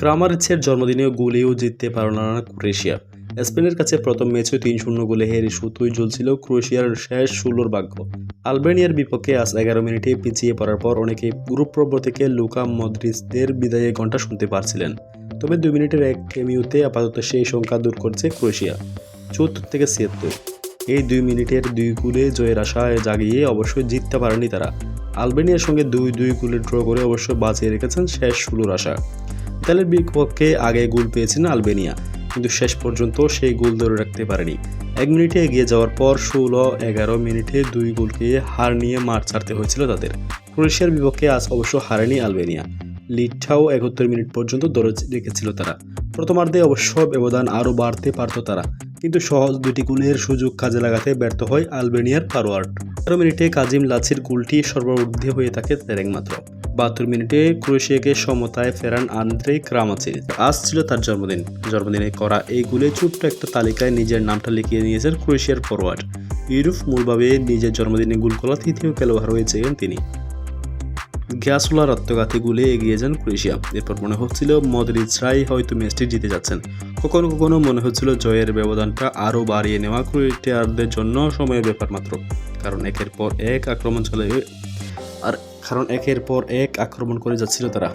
ক্রামারিচের জন্মদিনেও গোলেও জিততে পারল না ক্রোয়েশিয়া। স্পেনের কাছে প্রথম ম্যাচে তিন শূন্য গোলে হেরে সুতোই জ্বলছিল ক্রোয়েশিয়ার শেষ ষোলোর ভাগ্য। আলবেনিয়ার বিপক্ষে আজ এগারো মিনিটে পিছিয়ে পড়ার পর অনেকে গ্রুপ থেকে লুকা মদ্রিসদের বিদায়ের ঘণ্টা শুনতে পারছিলেন। তবে দুই মিনিটের এক কেমিউতে আপাতত সেই সংখ্যা দূর করছে ক্রোয়েশিয়া। চুয়াত্তর থেকে ছিয়াত্তর। এই দুই মিনিটের দুই গোলে জয়ের আশায় জাগিয়ে অবশ্যই জিততে পারেনি তারা। আলবেনিয়ার সঙ্গে দুই দুই গোলে ড্র করে অবশ্য বাঁচিয়ে রেখেছেন শেষ ষোলোর আশা। ইতালির বিপক্ষে আগে গোল পেয়েছেন আলবেনিয়া, কিন্তু শেষ পর্যন্ত সেই গোল ধরে রাখতে পারেনি। এক মিনিটে এগিয়ে যাওয়ার পর ষোলো এগারো মিনিটে দুই গোলকে হার নিয়ে মাঠ ছাড়তে হয়েছিল তাদের। ক্রোয়েশিয়ার বিপক্ষে আজ অবশ্য হারেনি আলবেনিয়া। লিডটাও একাত্তর মিনিট পর্যন্ত ধরে রেখেছিল তারা। প্রথমার্ধে অবশ্য ব্যবধান আরও বাড়তে পারত তারা, কিন্তু সহজ দুটি গোলের সুযোগ কাজে লাগাতে ব্যর্থ হয় আলবেনিয়ার ফারোয়ার্ড। তেরো মিনিটে কাজিম লাচির গোলটি সর্ববৃদ্ধি হয়ে থাকে তেরেং মাত্র বাহাত্তর মিনিটে ক্রোয়েশিয়াকে সমতায় ফেরান আন্দ্রে ক্রামাচির আজ ছিল তার জন্মদিন। জন্মদিনে করা এই গোলে ছোট্ট একটা তালিকায় নিজের নামটা লিখিয়ে নিয়েছেন ক্রোয়েশিয়ার ফরওয়ার্ড ইউরোপ মূলভাবে নিজের জন্মদিনে গোল করা তৃতীয় খেলোয়াড় হয়েছিলেন তিনি। গ্যাসোলার আত্মঘাতী গুলে এগিয়ে যান ক্রোয়েশিয়া। এরপর মনে হচ্ছিল মদরিচরাই হয়তো ম্যাচটি জিতে যাচ্ছেন। কখনো কখনো মনে হচ্ছিল জয়ের ব্যবধানটা আরও বাড়িয়ে নেওয়া ক্রোয়েটিয়ারদের জন্য সময়ের ব্যাপার মাত্র। কারণ একের পর এক আক্রমণ চলে আর কারণ একের পর এক আক্রমণ করে যাচ্ছিল তারা।